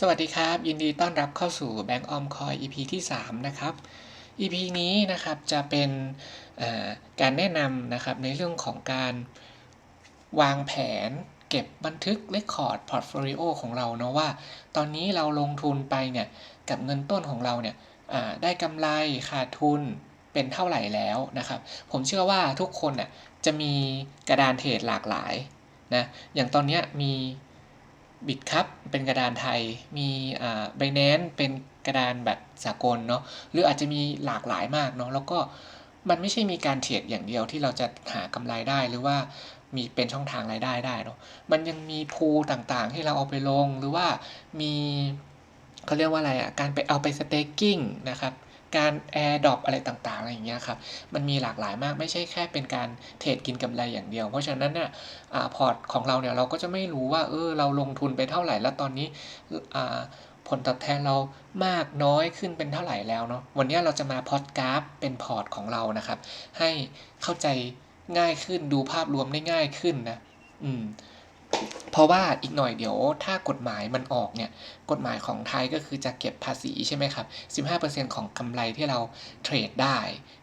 สวัสดีครับ ยินดีต้อนรับเข้าสู่ Bank o m Coin EP ที่ 3 นะครับ EP นี้นะครับจะเป็นการแนะนำนะครับในเรื่องของการวางแผนเก็บบันทึกเรคคอร์ดพอร์ตโฟลิโอของเราเนาะว่า ตอนนี้เราลงทุนไปเนี่ยกับเงินต้นของเราเนี่ยได้กำไรขาดทุนเป็นเท่าไหร่แล้วนะครับ ผมเชื่อว่าทุกคนน่ยจะมีกระดานเทรดหลากหลายนะอย่างตอนนี้มี บิตครับเป็นกระดานไทย มีอ่าไบแนนเป็นกระดานแบบสากลเนาะหรืออาจจะมีหลากหลายมากเนาะแล้วก็มันไม่ใช่มีการเทรดอย่างเดียวที่เราจะหากำไรได้หรือว่ามีเป็นช่องทางรายได้ได้เนาะมันยังมีพูต่างๆ ที่เราเอาไปลงหรือว่ามีเขาเรียกว่าอะไรอะการไปเอาไปสเต็กกิ้งนะครับ การแอร์ดรอปอะไรต่างๆอะไรอย่างเงี้ยครับ มันมีหลากหลายมากไม่ใช่แค่เป็นการเทรดกินกำไรอย่างเดียว เพราะฉะนั้นเนี่ยพอร์ตของเราเนี่ยเราก็จะไม่รู้ว่าเออเราลงทุนไปเท่าไหร่ แล้วตอนนี้ผลตอบแทนเรามากน้อยขึ้นเป็นเท่าไหร่แล้วเนาะวันนี้เราจะมาพอดกราฟเป็นพอร์ตของเรานะครับ ให้เข้าใจง่ายขึ้นดูภาพรวมได้ง่ายขึ้นนะ อืม เพราะว่าอีกหน่อยเดี๋ยวถ้ากฎหมายมันออกเนี่ยกฎหมายของไทยก็คือจะเก็บภาษีใช่ไหมครับ 15%ของกำไรที่เราเทรดได้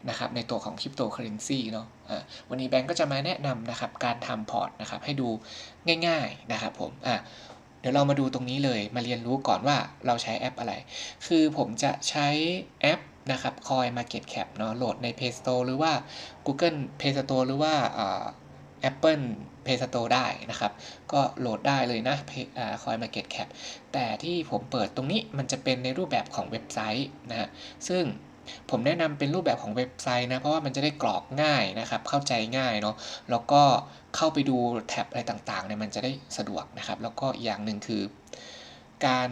นะครับในตัวของคริปโตเคอเรนซีเนาะะวันนี้แบงก์ก็จะมาแนะนำนะครับการทำพอร์ตนะครับให้ดูง่ายๆนะครับผมอะเดี๋ยวเรามาดูตรงนี้เลยมาเรียนรู้ก่อนว่าเราใช้แอปอะไร คือผมจะใช้แอปนะครับ Coin Market Cap เนาะโหลดใน Play Store หรือว่า Google Play Store หรือว่า Apple Play Store ได้นะครับ ก็โหลดได้เลยนะคอย Market Cap แต่ที่ผมเปิดตรงนี้มันจะเป็นในรูปแบบของเว็บไซต์นะฮะซึ่งผมแนะนำเป็นรูปแบบของเว็บไซต์นะ เพราะว่ามันจะได้กรอกง่ายนะครับ เข้าใจง่ายเนาะแล้วก็เข้าไปดูแท็บอะไรต่างๆเนี่ยมันจะได้สะดวกนะครับ แล้วก็อย่างหนึ่งคือการ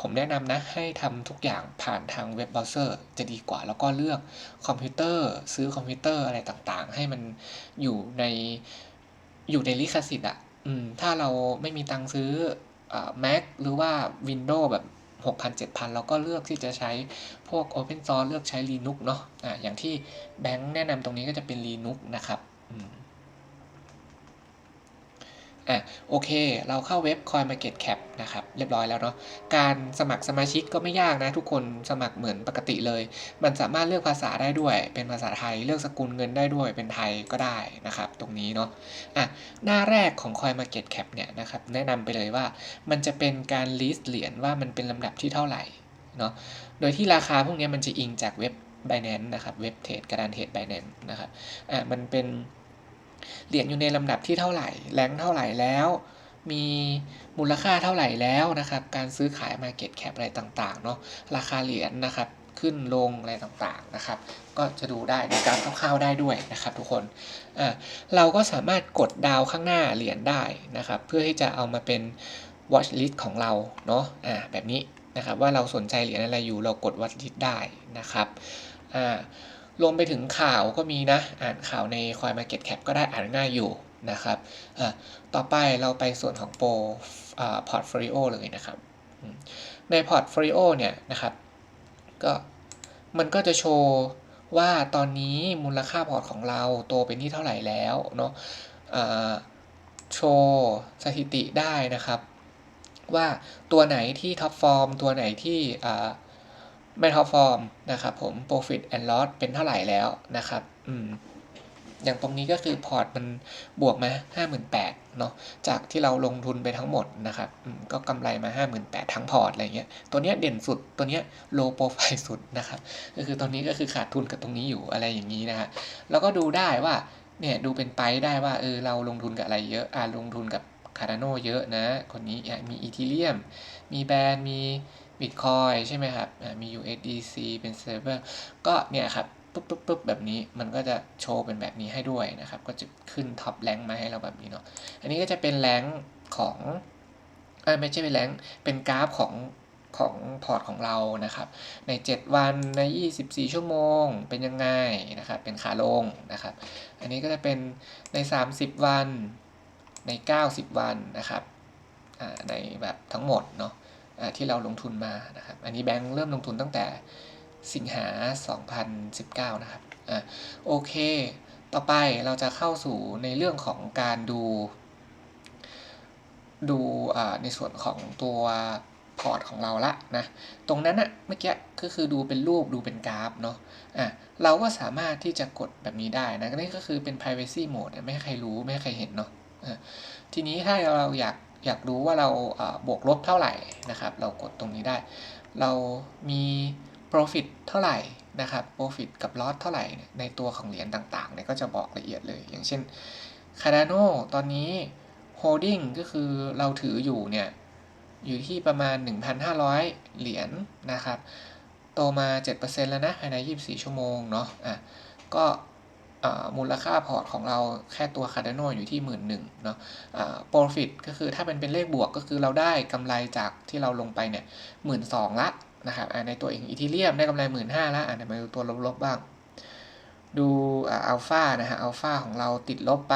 ผมแนะนำนะให้ทำทุกอย่างผ่านทางเว็บเบราว์เซอร์จะดีกว่า แล้วก็เลือกคอมพิวเตอร์ ซื้อคอมพิวเตอร์อะไรต่างๆ ให้มันอยู่ในอยู่ในลิขสิทธิ์อะถ้าเราไม่มีตังซื้ออ Mac หรือว่า Windows แบบ 6,000 7,000 เราก็เลือกที่จะใช้พวก Open Source เลือกใช้ Linux เนาะอ่าอย่างที่แบงค์แนะนำตรงนี้ก็จะเป็น Linux นะครับ อะโอเค เราเข้าเว็บ Coin Market Cap นะครับเรียบร้อยแล้วเนาะการสมัครสมาชิกก็ไม่ยากนะ ทุกคนสมัครเหมือนปกติเลย มันสามารถเลือกภาษาได้ด้วย เป็นภาษาไทยเลือกสกุลเงินได้ด้วยเป็นไทยก็ได้นะครับ ตรงนี้เนาะอะหน้าแรกของ Coin Market Cap เนี่ยนะครับแนะนำไปเลยว่ามันจะเป็นการ list เหรียญว่ามันเป็นลำดับที่เท่าไหร่เนาะโดยที่ราคาพวกนี้มันจะอิงจากเว็บ Binance นะครับเว็บเทรดกระดานเทรด Binance นะครับอะมันเป็น เหรียญอยู่ในลำดับที่เท่าไหร่ แรงเท่าไหร่แล้ว มีมูลค่าเท่าไหร่แล้วนะครับ การซื้อขาย Market Cap อะไรต่างๆเนาะ ราคาเหรียญนนะครับ ขึ้นลงอะไรต่างๆนะครับ ก็จะดูได้ในการคร่าวๆได้ด้วยนะครับทุกคนเราก็สามารถกดดาวข้างหน้าเหรียญได้นะครับ เพื่อที่จะเอามาเป็น watch list ของเราเนาะอ่าแบบนี้นะครับว่าเราสนใจเหรียญอะไรอยู่เรากด watch list ได้นะครับอ่า รวมไปถึงข่าวก็มีนะ อ่านข่าวใน Coin Market Cap ก็ได้อ่านง่ายอยู่นะครับต่อไปเราไปส่วนของโปรพอร์ตโฟลิโอเลยนะครับ ในพอร์ตโฟลิโอเนี่ยนะครับก็มันก็จะโชว์ว่าตอนนี้มูลค่าพอร์ตของเราโตเป็นที่เท่าไหร่แล้วเนาะโชว์สถิติได้นะครับ ว่าตัวไหนที่ท็อปฟอร์มตัวไหนที่ ไม่ท็อปฟอร์มนะครับผม profit and loss เป็นเท่าไหร่แล้วนะครับอืมอย่างตรงนี้ก็คือพอร์ตมันบวกมา 58,000เนาะจากที่เราลงทุนไปทั้งหมดนะครับก็กำไรมา 58,000 ทั้งพอร์ตอะไรเงี้ยตัวเนี้ยเด่นสุดตัวเนี้ย low profile สุดนะครับก็คือตอนนี้ก็คือขาดทุนกับตรงนี้อยู่อะไรอย่างนี้นะฮะแล้วก็ดูได้ว่าเนี่ยดูเป็นไปได้ว่าเออเราลงทุนกับอะไรเยอะอ่าลงทุนกับคาร์ดานโนเยอะนะ คนนี้มีอีทีเรียม มีแบรนด์มี Bitcoin ใช่ไหมครับมี USDC เป็นเซิร์ฟเวอร์ก็เนี่ยครับปุ๊บปุ๊บปุ๊บแบบนี้มันก็จะโชว์เป็นแบบนี้ให้ด้วยนะครับ ก็จะขึ้นท็อปแรงมาให้เราแบบนี้เนาะอันนี้ก็จะเป็นแรงของเออไม่ใช่เป็นแรงเป็นกราฟของของพอร์ตของเรานะครับ ใน 7 วันใน 24 ชั่วโมงเป็นยังไงนะครับ เป็นขาลงนะครับ อันนี้ก็จะเป็นใน 30 วันใน 90 วันนะครับในแบบทั้งหมดเนาะ ที่เราลงทุนมานะครับ อันนี้แบงค์เริ่มลงทุนตั้งแต่สิงหา 2019 นะครับอ่าโอเค ต่อไปเราจะเข้าสู่ในเรื่องของการดู ดูอ่าในส่วนของตัวพอร์ตของเราละนะ ตรงนั้นอะเมื่อกี้ก็คือดูเป็นรูปดูเป็นกราฟเนาะ อะ เราก็สามารถที่จะกดแบบนี้ได้นะนี่ก็คือเป็น privacy mode ไม่ให้ใครรู้ไม่ให้ใครเห็นเนาะอะทีนี้ถ้าเราอยาก อยากรู้ว่าเราบวกลบเท่าไหร่นะครับ เรากดตรงนี้ได้ เรามี profit เท่าไหร่นะครับ profit กับ loss เท่าไหร่ในตัวของเหรียญต่างๆเนี่ยก็จะบอกละเอียดเลย อย่างเช่น Cardano ตอนนี้ holding ก็คือเราถืออยู่เนี่ยอยู่ที่ประมาณ 1,500 เหรียญนนะครับ โตมา 7%แล้วนะภายใน 24 ชั่วโมงเนาะอะก็ มูลค่าพอร์ตของเราแค่ตัว Cardano อยู่ที่ 1 1ื่นเนาะ profit ก็คือถ้าเป็นเป็นเลขบวกก็คือเราได้กำไรจากที่เราลงไปเนี่ยหมื่นสองละนะครับในตัวเองอีทีเรียมได้กำไรหมื่นห้าละอะมาดูตัวลบๆบ้าง ดูอัลฟานะฮะอัลฟาของเราติดลบไป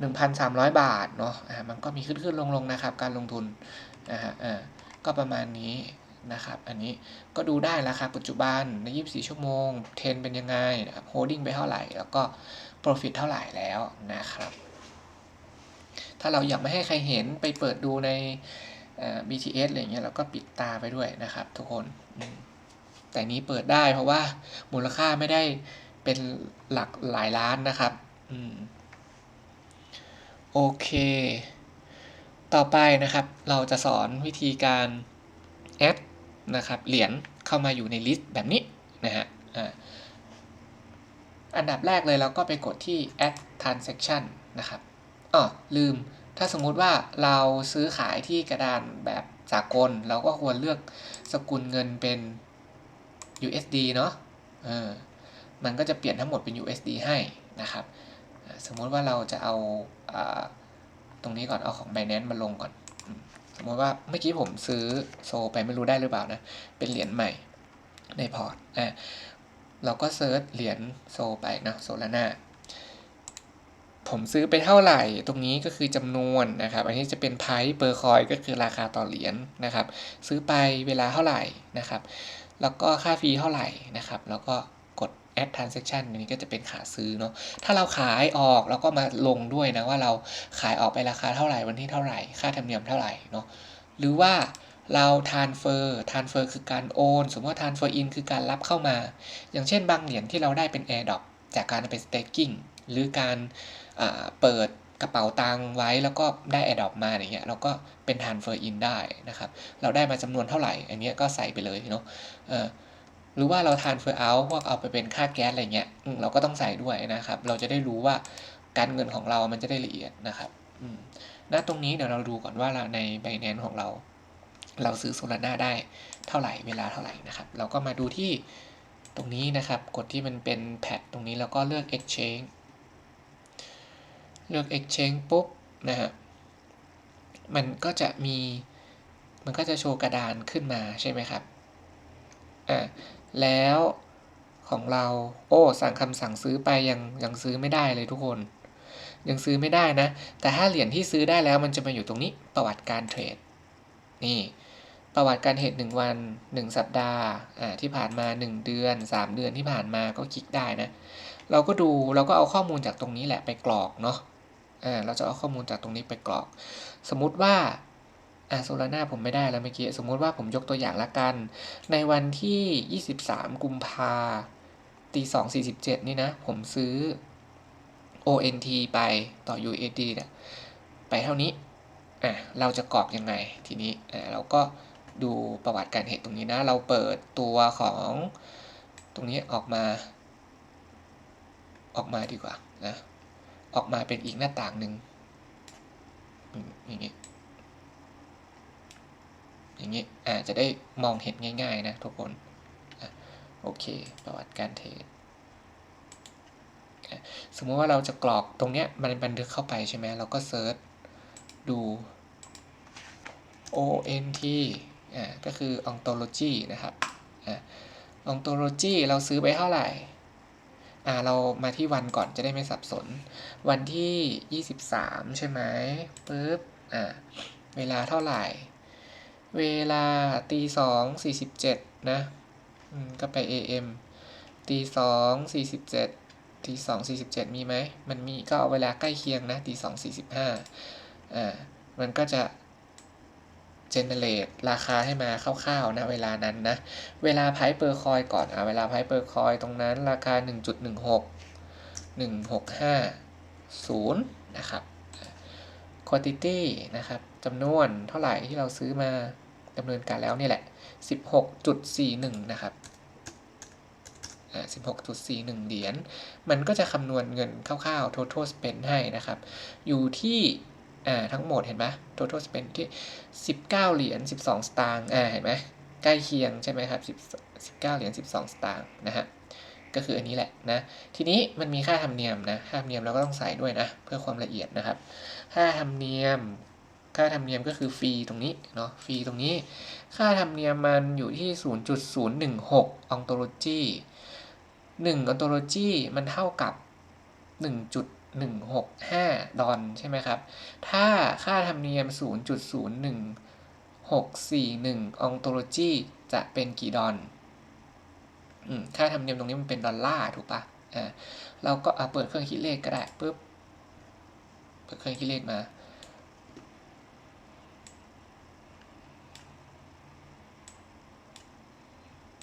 1,300 บาทเนาะอ่ามันก็มีขึ้นๆลงๆนะครับการลงทุนนะฮะอ่าก็ประมาณนี้ นะครับ อันนี้ก็ดูได้ราคาปัจจุบันใน 24 ชั่วโมง เทนเป็นยังไงนะครับโฮดดิ้งไปเท่าไหร่ แล้วก็ Profit เท่าไหร่แล้วนะครับ ถ้าเราอยากไม่ให้ใครเห็นไปเปิดดูใน BTS อะไรเงี้ยเราก็ปิดตาไปด้วยนะครับทุกคน แต่นี้เปิดได้เพราะว่ามูลค่าไม่ได้เป็นหลักหลายล้านนะครับโอเค ต่อไปนะครับ เราจะสอนวิธีการแอด นะครับเหรียญเข้ามาอยู่ในลิสต์แบบนี้นะฮะอันดับแรกเลยเราก็ไปกดที่ add transaction นะครับอ๋อลืม ถ้าสมมุติว่าเราซื้อขายที่กระดานแบบสากล เราก็ควรเลือกสกุลเงินเป็น USD เนาะเออมันก็จะเปลี่ยนทั้งหมดเป็น USD ให้นะครับ สมมติว่าเราจะเอาตรงนี้ก่อนเอาของ Binance มาลงก่อน สมมติว่าเมื่อกี้ผมซื้อโซไปไม่รู้ได้หรือเปล่านะ เป็นเหรียญใหม่ในพอร์ตอะเราก็เซิร์ชเหรียญโซไปนะโซลาน่าผมซื้อไปเท่าไหร่ตรงนี้ก็คือจำนวนนะครับ อันนี้จะเป็นไพร์เปอร์คอยก็คือราคาต่อเหรียญนนะครับ ซื้อไปเวลาเท่าไหร่นะครับ แล้วก็ค่าฟรีเท่าไหร่นะครับ แล้วก็ add transaction อันนี้ก็จะเป็นขาซื้อเนาะถ้าเราขายออกเราก็มาลงด้วยนะว่าเราขายออกไปราคาเท่าไหร่วันที่เท่าไหร่ ค่าธรรมเนียมเท่าไหร่เนาะหรือว่าเรา transfer transfer คือการโอน สมมติว่า transfer in คือการรับเข้ามา อย่างเช่นบางเหรียญที่เราได้เป็น airdrop จากการไป staking หรือการเปิดกระเป๋าตังไว้แล้วก็ได้ a อ o p มาอย่างเงี้ยเราก็เป็น transfer in ได้นะครับ เราได้มาจำนวนเท่าไหร่ อันนี้ก็ใส่ไปเลยเนาะ หรือว่าเรา transfer out พวกเอาไปเป็นค่าแก๊สอะไรเงี้ยเราก็ต้องใส่ด้วยนะครับ เราจะได้รู้ว่าการเงินของเรามันจะได้ละเอียดนะครับณตรงนี้เดี๋ยวเราดูก่อนว่าใน Binance ของเรา เราซื้อโซลาร่าได้เท่าไหร่เวลาเท่าไหร่นะครับ เราก็มาดูที่ตรงนี้นะครับ กดที่มันเป็นแพดตรงนี้แล้วก็เลือก exchange เลือก exchange ปุ๊บนะฮะมันก็จะมีมันก็จะโชว์กระดานขึ้นมาใช่ไหมครับอ่า แล้วของเรา โอ้ สั่งคำสั่งซื้อไปยังยังซื้อไม่ได้เลยทุกคน ยังซื้อไม่ได้นะ แต่ถ้าเหรียญที่ซื้อได้แล้วมันจะมาอยู่ตรงนี้ประวัติการเทรด นี่ ประวัติการเทรด1วัน 1 สัปดาห์อ่าที่ผ่านมา 1 เดือน 3 เดือนที่ผ่านมาก็คลิกได้นะ เราก็ดูเราก็เอาข้อมูลจากตรงนี้แหละไปกรอกเนาะอ่าเราจะเอาข้อมูลจากตรงนี้ไปกรอก สมมุติว่า อ่าโซลาร่าผมไม่ได้แล้วเมื่อกี้ สมมุติว่าผมยกตัวอย่างละกัน ในวันที่ 23 กุมภาตี2.47นี่นะ ผมซื้อ ONT ไปต่อ USD เนี่ยไปเท่านี้ อะ เราจะกรอกยังไงทีนี้ อ่าเราก็ดูประวัติการเหตุตรงนี้นะ เราเปิดตัวของตรงนี้ออกมา ออกมาดีกว่านะ ออกมาเป็นอีกหน้าต่างหนึ่งอย่างนี้ อย่างนี้อาจจะได้มองเห็นง่ายๆนะทุกคนโอเค ประวัติการเทรดสมมติว่าเราจะกรอกตรงเนี้ยมันบันทึกเข้าไปใช่ไหมเราก็เซิร์ชดู ONT อ่าก็คือ ontology นะครับอ่า ontology เราซื้อไปเท่าไหร่อ่าเรามาที่วันก่อนจะได้ไม่สับสน วันที่ 23 ใช่ไหมปึ๊บอ่าเวลาเท่าไหร่ เวลาตีสองสี่สิบเจ็ดนะก็ไป AM ตีสองสี่สิบเจ็ดตีสองสี่สิบเจ็ดมีไหม มันมีก็เอาเวลาใกล้เคียงนะตีสองสี่สิบห้าอ่า มันก็จะ generate ราคาให้มาคร่าวๆนะเวลานั้นนะ เวลาไพเปอร์คอยก่อนอะเวลาไพเปอร์คอยตรงนั้นราคา 1.16 1650 นะครับ quantity นะครับ จำนวนเท่าไหร่ที่เราซื้อมาดำเนินการแล้วนี่แหละ 16.41 นะครับอ่า16.41 เหรียญ มันก็จะคำนวณเงินคร่าวๆ total spend ให้นะครับ อยู่ที่อ่าทั้งหมดเห็นไหม total spend ที่ 19 เหรียญ 12 สตางค์อ่าเห็นไหมใกล้เคียงใช่ไหมครับ10 19 เหรียญ 12 สตางค์นะฮะ ก็คืออันนี้แหละนะ ทีนี้มันมีค่าธรรมเนียมนะ ค่าธรรมเนียมเราก็ต้องใส่ด้วยนะ เพื่อความละเอียดนะครับ ค่าธรรมเนียม ค่าธรรมเนียมก็คือฟรีตรงนี้เนาะฟรีตรงนี้ ค่าธรรมเนียมมันอยู่ที่ 0.016 ontology 1 ontology มันเท่ากับ 1.165 ดอลใช่ไหมครับ ถ้าค่าธรรมเนียม 0.01641 ontology จะเป็นกี่ดอลอืมค่าธรรมเนียมตรงนี้มันเป็นดอลลาร์ถูกปะอ่าเราก็เปิดเครื่องคิดเลขก็ได้ปุ๊บ เปิดเครื่องคิดเลขมา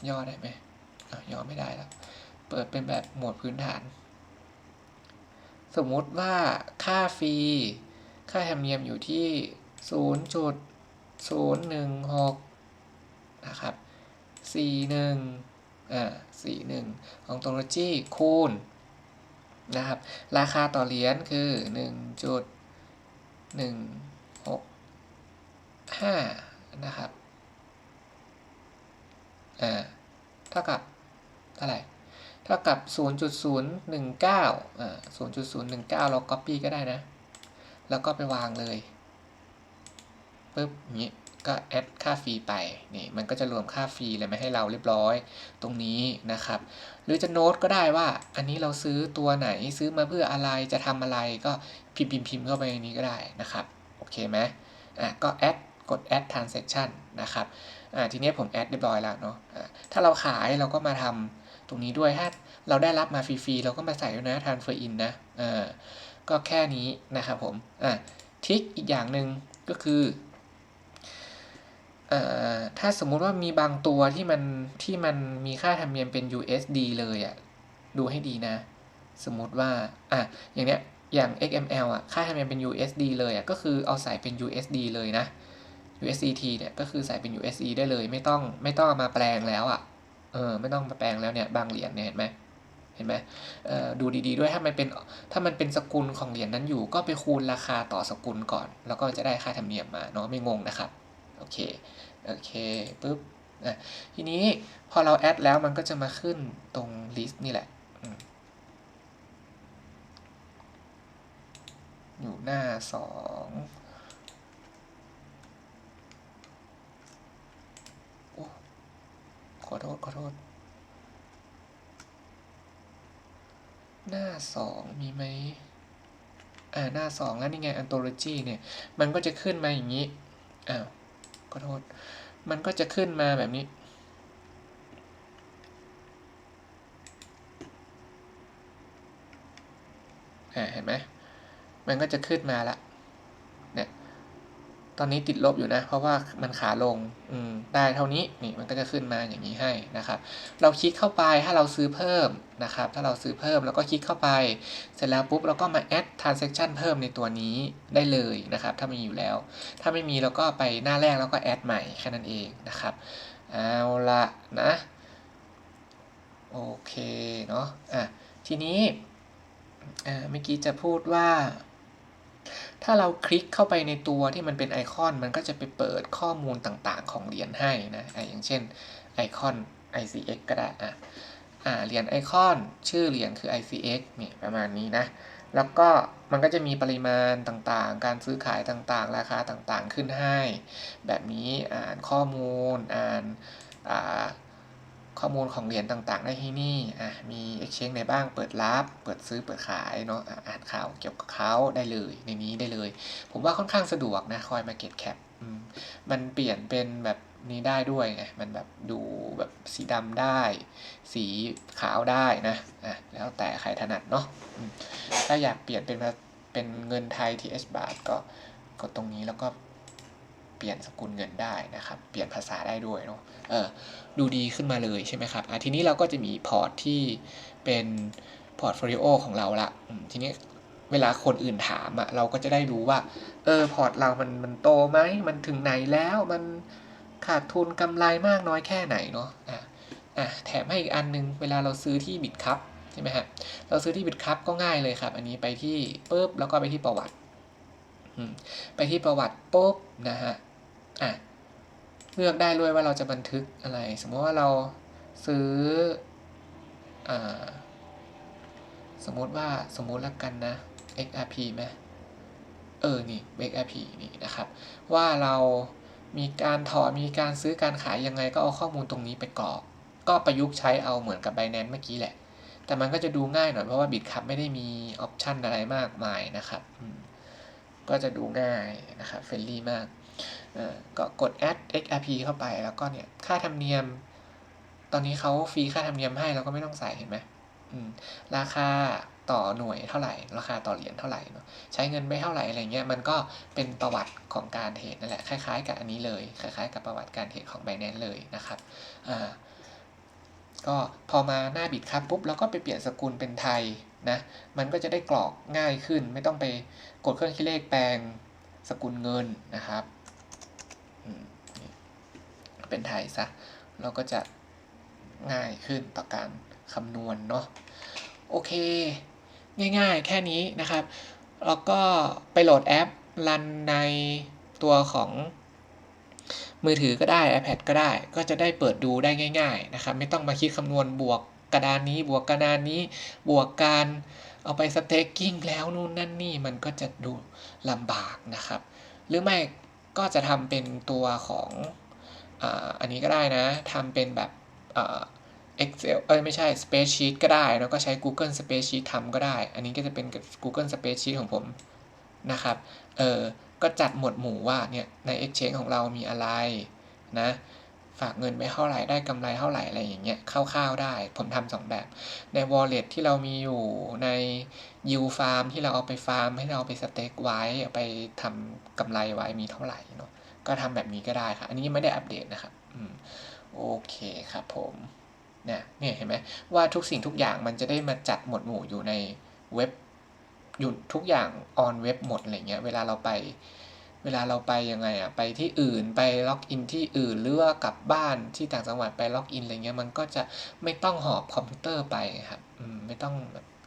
ย่อได้ไหมย่อไม่ได้แล้ว เปิดเป็นแบบโหมดพื้นฐาน สมมุติว่าค่าฟรี ค่าธรรมเนียมอยู่ที่ 0.016 นะครับ 41อ่า41 ontology คูณนะครับ ราคาต่อเหรียญคือ 1.165 นะครับ อ่าเท่ากับเท่าไหร่เท่ากับ 0.019อ่า0.019 เรา copy ก็ได้นะ แล้วก็ไปวางเลยปึ๊บนี้ก็แอดค่าฟรีไปนี่มันก็จะรวมค่าฟรีเลยมาให้เราเรียบร้อยตรงนี้นะครับ หรือจะโน้ตก็ได้ว่าอันนี้เราซื้อตัวไหนซื้อมาเพื่ออะไรจะทำอะไรก็พิมพ์พิมพ์เข้าไปในนี้ก็ได้นะครับ โอเคไหมอะก็แอด กด add transaction นะครับทีนี้ผมแอดเรียบร้อยแล้วเนาะถ้าเราขายเราก็มาทำตรงนี้ด้วยถ้าเราได้รับมาฟรีๆ เราก็มาใส่ด้วยนะ transfer in นะก็แค่นี้นะครับผมทิกอีกอย่างหนึ่งก็คือถ้าสมมุติว่ามีบางตัวที่มันที่มันมีค่าธรรมเนียมเป็น USD เลยอะ่ะดูให้ดีนะ สมมติว่าอะอย่างเนี้ยอย่าง XML อะค่าธรรมเนียมเป็น USD เลยอะก็คือเอาใส่เป็น USD เลยนะ USDT เนี่ยก็คือใส่เป็น USD ได้เลย ไม่ต้องไม่ต้องมาแปลงแล้วอะเออไม่ต้องมาแปลงแล้วเนี่ยบางเหรียญเนี่ยเห็นไหมเห็นไหมเออดูดีๆด้วยถ้ามันเป็นถ้ามันเป็นสกุลของเหรียญนั้นอยู่ ก็ไปคูณราคาต่อสกุลก่อน แล้วก็จะได้ค่าธรรมเนียมมาเนาะไม่งงนะครับโอเคโอเคปุ๊บอะทีนี้พอเราแอดแล้วมันก็จะมาขึ้นตรง list นี่แหละอยู่หน้าส องขอโทษ ขอโทษ หน้าสองมีไหมอ่าหน้าสองแล้วนี่ไง anthology เนี่ย มันก็จะขึ้นมาอย่างนี้ อ้าว ขอโทษ มันก็จะขึ้นมาแบบนี้อ่าเห็นไหม มันก็จะขึ้นมาละ ตอนนี้ติดลบอยู่นะ เพราะว่ามันขาลงอืมได้เท่านี้นี่มันก็จะขึ้นมาอย่างนี้ให้นะครับ เราคลิกเข้าไปถ้าเราซื้อเพิ่มนะครับ ถ้าเราซื้อเพิ่มแล้วก็คลิกเข้าไป เสร็จแล้วปุ๊บเราก็มา add transaction เพิ่มในตัวนี้ได้เลยนะครับ ถ้ามีอยู่แล้ว ถ้าไม่มีเราก็ไปหน้าแรกแล้วก็ add ใหม่แค่นั้นเองนะครับเอาละนะโอเคเนาะอะทีนี้อ่าเมื่อกี้จะพูดว่า ถ้าเราคลิกเข้าไปในตัวที่มันเป็นไอคอน มันก็จะไปเปิดข้อมูลต่างๆ ของเหรียญให้นะออย่างเช่นไอคอน ICX ก็ได้อะอ่าเหรียญไอคอนชื่อเหรียญคือ ICX นี่ประมาณนี้นะ แล้วก็มันก็จะมีปริมาณต่างๆ การซื้อขายต่างๆ ราคาต่างๆขึ้นให้ แบบนี้อ่านข้อมูลอ่านอ่า ข้อมูลของเหรียญต่างๆ ได้ที่นี่อะมี exchange ไหนบ้างเปิดรับ เปิดซื้อเปิดขายเนาะอ่านข่าวเกี่ยวกับเขาได้เลยในนี้ได้เลย ผมว่าค่อนข้างสะดวกนะ Coin Market Cap มันเปลี่ยนเป็นแบบนี้ได้ด้วยไงมันแบบดูแบบสีดำได้ สีขาวได้นะอะแล้วแต่ใครถนัดเนาะถ้าอยากเปลี่ยนเป็นเป็นเงินไทย TH บาทก็กดตรงนี้แล้วก็ ปลี่ยนสกุลเงินได้นะครับ เปลี่ยนภาษาได้ด้วยเนาะเออดูดีขึ้นมาเลยใช่ไหมครับอะทีนี้เราก็จะมีพอร์ตที่เป็นพอร์ตโฟลิโอของเราละทีนี้เวลาคนอื่นถามอะเราก็จะได้รู้ว่า เออพอร์ตเรามันมันโตไหมมันถึงไหนแล้วมันขาดทุนกำไรมากน้อยแค่ไหนเนาะอะอะแถมให้อีกอันนึง เวลาเราซื้อที่บิตคัพใช่ไหมฮะเราซื้อที่บิตคัพก็ง่ายเลยครับ อันนี้ไปที่ปุ๊บแล้วก็ไปที่ประวัติไปที่ประวัติปุ๊บนะฮะ อะเลือกได้ด้วยว่าเราจะบันทึกอะไร สมมติว่าเราซื้ออ่สมมติว่าสมมติแล้วกันนะ XRP ไหมเออ นี่ XRP นี่นะครับ ว่าเรามีการถอนมีการซื้อการขายยังไงก็เอาข้อมูลตรงนี้ไปกรอก ก็ประยุกต์ใช้เอาเหมือนกับ Binance เมื่อกี้แหละ แต่มันก็จะดูง่ายหน่อยเพราะว่า Bitcup ไม่ได้มีออปชันอะไรมากมายนะครับ ก็จะดูง่ายนะครับเฟรนลี่มาก ก็กด add XRP เข้าไปแล้วก็เนี่ยค่าธรรมเนียม ตอนนี้เขาฟรีค่าธรรมเนียมให้เราก็ไม่ต้องใส่เห็นไหมมราคาต่อหน่วยเท่าไหร่ ราคาต่อเหรียญเท่าไหร่เนาะใช้เงินไปเท่าไหร่อะไรเงี้ยมันก็เป็นประวัติของการเทรดนั่นแหละคล้ายๆ กับอันนี้เลยคล้ายๆ กับประวัติการเทรดของ Binance เลยนะครับอ่าก็พอมาหน้าบิตครับปุ๊บเราก็ไปเปลี่ยนสกุลเป็นไทยนะมันก็จะได้กรอกง่ายขึ้น ไม่ต้องไปกดเครื่องคิดเลขแปลงสกุลเงินนะครับ เป็นไทยซะ เราก็จะง่ายขึ้นต่อการคำนวณเนาะโอเค ง่ายๆ แค่นี้นะครับ แล้วก็ไปโหลดแอปรันในตัวของมือถือก็ได้ iPad ก็ได้ ก็จะได้เปิดดูได้ง่าย ๆ นะครับ ไม่ต้องมาคิดคำนวณบวกกระดานนี้ บวกกระดานนี้ บวกการเอาไปสเต็กกิ้งแล้วนู่นนั่นนี่มันก็จะดูลำบากนะครับ หรือไม่ก็จะทำเป็นตัวของ อันนี้ก็ได้นะทำเป็นแบบอ่า Excel เอ้ยไม่ใช่ Spreadsheet ก็ได้ แล้วก็ใช้ Google Spreadsheet ทำก็ได้ อันนี้ก็จะเป็น Google Spreadsheet ของผมนะครับ เออก็จัดหมวดหมู่ว่าเนี่ยใน Exchange ของเรามีอะไรนะฝากเงินไปเท่าไหร่ได้กำไรเท่าไหร่อะไรอย่างเงี้ยคร่าวๆได้ ผมทำสองแบบ ใน Wallet ที่เรามีอยู่ใน Yield Farm ที่เราเอาไปฟาร์ม ให้เราไปสเต็กไว้เอาไปทำกำไรไว้มีเท่าไหร่เนาะ ก็ทำแบบนี้ก็ได้ครับ อันนี้ยังไม่ได้อัปเดตนะครับอโอเคครับผมเนี่ยเนี่ยเห็นไหมว่าทุกสิ่งทุกอย่างมันจะได้มาจัดหมวดหมู่อยู่ในเว็บอยู่ทุกอย่างออนเว็บหมดอะไรเงี้ยเวลาเราไป เวลาเราไปยังไงอะไปที่อื่นไปล็อกอินที่อื่นหรือว่ากลับบ้านที่ต่างจังหวัดไปล็อกอินอะไรเงี้ยมันก็จะไม่ต้องหอบคอมพิวเตอร์ไปครับไม่ต้อง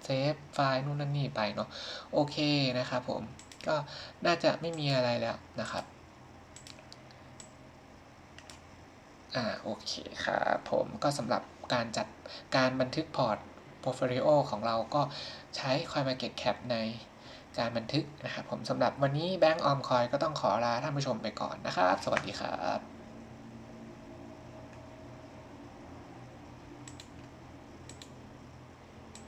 เซฟไฟล์นู่นนั่นนี่ไปเนาะโอเคนะครับผมก็น่าจะไม่มีอะไรแล้วนะครับ อ่าโอเคครับผมก็สำหรับการจัดการบันทึกพอร์ต portfolio ของเราก็ใช้ CoinMarketCap ในการบันทึกนะครับผมสำหรับวันนี้แบงก์ออมคอยก็ต้องขอลาท่านผู้ชมไปก่อนนะครับ สวัสดีครับ